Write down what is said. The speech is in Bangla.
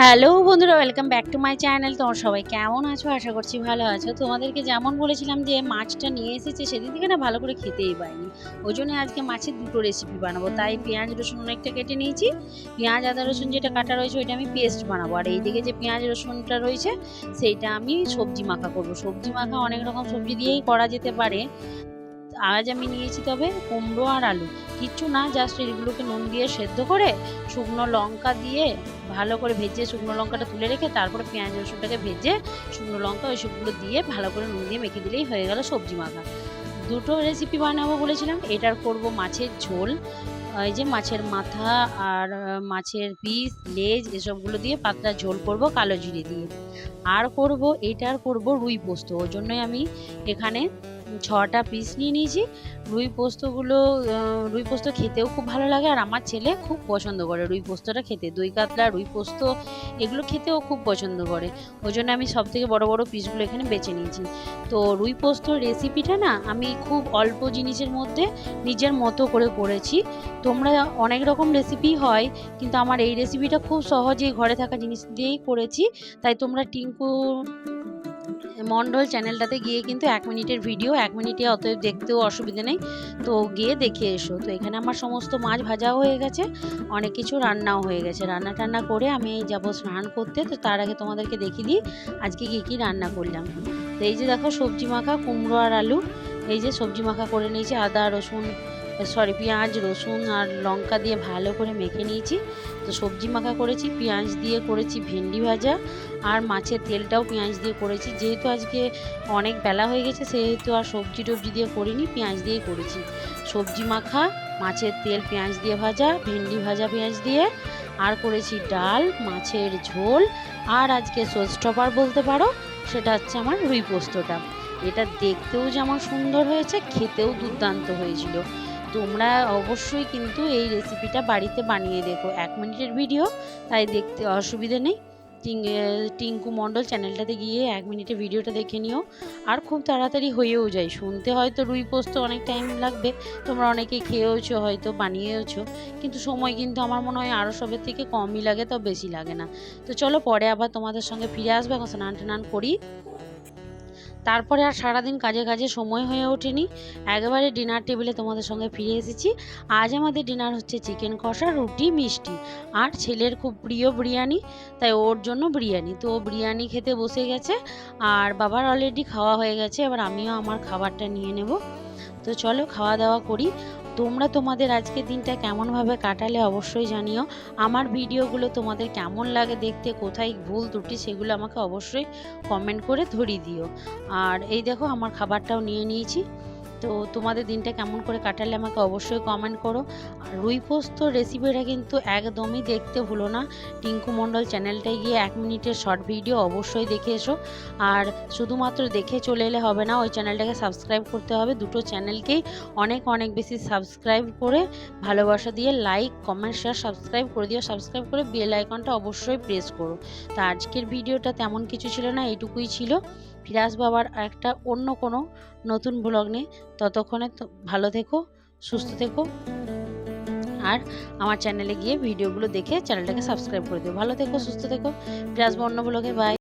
হ্যালো বন্ধুরা welcome back to my channel তোমার সবাই কেমন আছো? আশা করছি ভালো আছো। তোমাদেরকে যেমন বলেছিলাম যে মাছটা নিয়ে এসেছে, সেদিন থেকে না ভালো করে খেতেই পাইনি ওই জন্য আজকে মাছের দুটো রেসিপি বানাবো। তাই পেঁয়াজ, রসুন অনেকটা কেটে নিয়েছি। পেঁয়াজ, আদা, রসুন যেটা কাটা রয়েছে, ওইটা আমি পেস্ট বানাবো। আর এইদিকে যে পেঁয়াজ, রসুনটা রয়েছে, সেইটা আমি সবজি মাখা করব। সবজি মাখা অনেক রকম সবজি দিয়েই করা যেতে পারে। আজ আমি নিয়েছি তবে কুমড়ো আর আলু। কিচ্ছু না জাস্ট এগুলোকে নুন দিয়ে সেদ্ধ করে শুকনো লঙ্কা দিয়ে ভালো করে ভেজে শুকনো লঙ্কাটা তুলে রেখে তারপরে পেঁয়াজ, রসুনটাকে ভেজে শুকনো লঙ্কা ওই সবগুলো দিয়ে ভালো করে নুন দিয়ে মেখে দিলেই হয়ে গেল সবজি মাখা। দুটো রেসিপি বানাবো বলেছিলাম, এটার করব মাছের ঝোল। এই যে মাছের মাথা আর মাছের পিস, লেজ এসবগুলো দিয়ে পাতলা ঝোল করব কালো জিরে দিয়ে। আর করব এটার করব রুই পোস্ত। ওই জন্যই আমি এখানে ছটা পিস নিয়ে নিয়েছি। রুই পোস্তগুলো রুই পোস্ত খেতেও খুব ভালো লাগে আর আমার ছেলে খুব পছন্দ করে রুই পোস্তটা খেতে। দই কাতলা, রুই পোস্ত, এগুলো খেতেও খুব পছন্দ করে। ওই জন্য আমি সব থেকে বড় বড় পিসগুলো এখানে বেছে নিয়েছি। তো রুই পোস্তর রেসিপিটা না আমি খুব অল্প জিনিসের মধ্যে নিজের মতো করে করেছি। তোমরা অনেক রকম রেসিপি হয়, কিন্তু আমার এই রেসিপিটা খুব সহজেই ঘরে থাকা জিনিস দিয়েই করেছি। তাই তোমরা টিঙ্কু মন্ডল চ্যানেলটাতে গিয়ে কিন্তু এক মিনিটের ভিডিও এক মিনিটে অতএব দেখতেও অসুবিধা নেই। তো গিয়ে দেখে এসো। তো এখানে আমার সমস্ত মাছ ভাজাও হয়ে গেছে, অনেক কিছু রান্নাও হয়ে গেছে। রান্না টান্না করে আমি যাব স্নান করতে। তো তার আগে তোমাদেরকে দেখিয়ে দিই আজকে কী কী রান্না করলাম। তো এই যে দেখো সবজি মাখা, কুমড়ো আর আলু। এই যে সবজি মাখা করে নিয়েছি, আদা, রসুন সরি পেঁয়াজ, রসুন আর লঙ্কা দিয়ে ভালো করে মেখে নিয়েছি। তো সবজি মাখা করেছি, পেঁয়াজ দিয়ে করেছি ভেন্ডি ভাজা আর মাছের তেলটাও পেঁয়াজ দিয়ে করেছি। যেহেতু আজকে অনেক বেলা হয়ে গেছে, সেহেতু আর সবজি টবজি দিয়ে করিনি, পেঁয়াজ দিয়েই করেছি। সবজি মাখা, মাছের তেল পেঁয়াজ দিয়ে ভাজা, ভেন্ডি ভাজা পেঁয়াজ দিয়ে আর করেছি ডাল, মাছের ঝোল আর আজকে সোস্টপার বলতে পারো, সেটা হচ্ছে আমার রুই পোস্তটা। এটা দেখতেও যেমন সুন্দর হয়েছে, খেতেও দুর্দান্ত হয়েছিল। তোমরা অবশ্যই কিন্তু এই রেসিপিটা বাড়িতে বানিয়ে দেখো। এক মিনিটের ভিডিও তাই দেখতে অসুবিধে নেই। টিঙ্কু মণ্ডল চ্যানেলটাতে গিয়ে এক মিনিটে ভিডিওটা দেখে নিও। আর খুব তাড়াতাড়ি হয়েও যায়। শুনতে হয়তো রুই পোস্ত অনেক টাইম লাগবে। তোমরা অনেকেই খেয়েওছো, হয়তো বানিয়েওছো। কিন্তু সময় কিন্তু আমার মনে হয় আরও সবের থেকে কমই লাগে তো বেশি লাগে না। তো চলো পরে আবার তোমাদের সঙ্গে ফিরে আসবে। এখন স্নান টান করি। তারপরে আর সারাদিন কাজে কাজে সময় হয়ে ওঠেনি। একেবারে ডিনার টেবিলে তোমাদের সঙ্গে ফিরে এসেছি। আজ আমাদের ডিনার হচ্ছে চিকেন কষা, রুটি, মিষ্টি। আর ছেলের খুব প্রিয় বিরিয়ানি, তাই ওর জন্য বিরিয়ানি। তো ও বিরিয়ানি খেতে বসে গেছে, আর বাবার অলরেডি খাওয়া হয়ে গেছে, এবার আমিও আমার খাবারটা নিয়ে নেব। তো চলো খাওয়া দাওয়া করি। তোমরা তোমাদের আজকের দিনটা কেমনভাবে কাটালে অবশ্যই জানিও। আমার ভিডিওগুলো তোমাদের কেমন লাগে দেখতে, কোথায় ভুল ত্রুটি সেগুলো আমাকে অবশ্যই কমেন্ট করে ধরিয়ে দিও। আর এই দেখো আমার খাবারটাও নিয়ে নিয়েছি। তো তোমাদের দিনটা কেমন করে কাটালে আমাকে অবশ্যই কমেন্ট করো। রুই পোস্ত রেসিপিটা কিন্তু একদমই দেখতে ভুলো না। টিঙ্কু মণ্ডল চ্যানেলটায় গিয়ে এক মিনিটের শর্ট ভিডিও অবশ্যই দেখে এসো। আর শুধুমাত্র দেখে চলে এলে হবে না, ওই চ্যানেলটাকে সাবস্ক্রাইব করতে হবে। দুটো চ্যানেলকেই অনেক অনেক বেশি সাবস্ক্রাইব করে ভালোবাসা দিয়ে লাইক কমেন্ট শেয়ার সাবস্ক্রাইব করে দিও। সাবস্ক্রাইব করে বেল আইকনটা অবশ্যই প্রেস করো। তা আজকের ভিডিওটা তেমন কিছু ছিল না এইটুকুই ছিল। ফিরে আসব আবার একটা অন্য কোনো নতুন ব্লগ নিয়ে। ততক্ষণে ভালো থেকো, সুস্থ থেকো। আর আমার চ্যানেলে গিয়ে ভিডিওগুলো দেখে চ্যানেলটাকে সাবস্ক্রাইব করে দিও। ভালো থেকো, সুস্থ থেকো। ফিরে বর্ণ ব্লগে বাই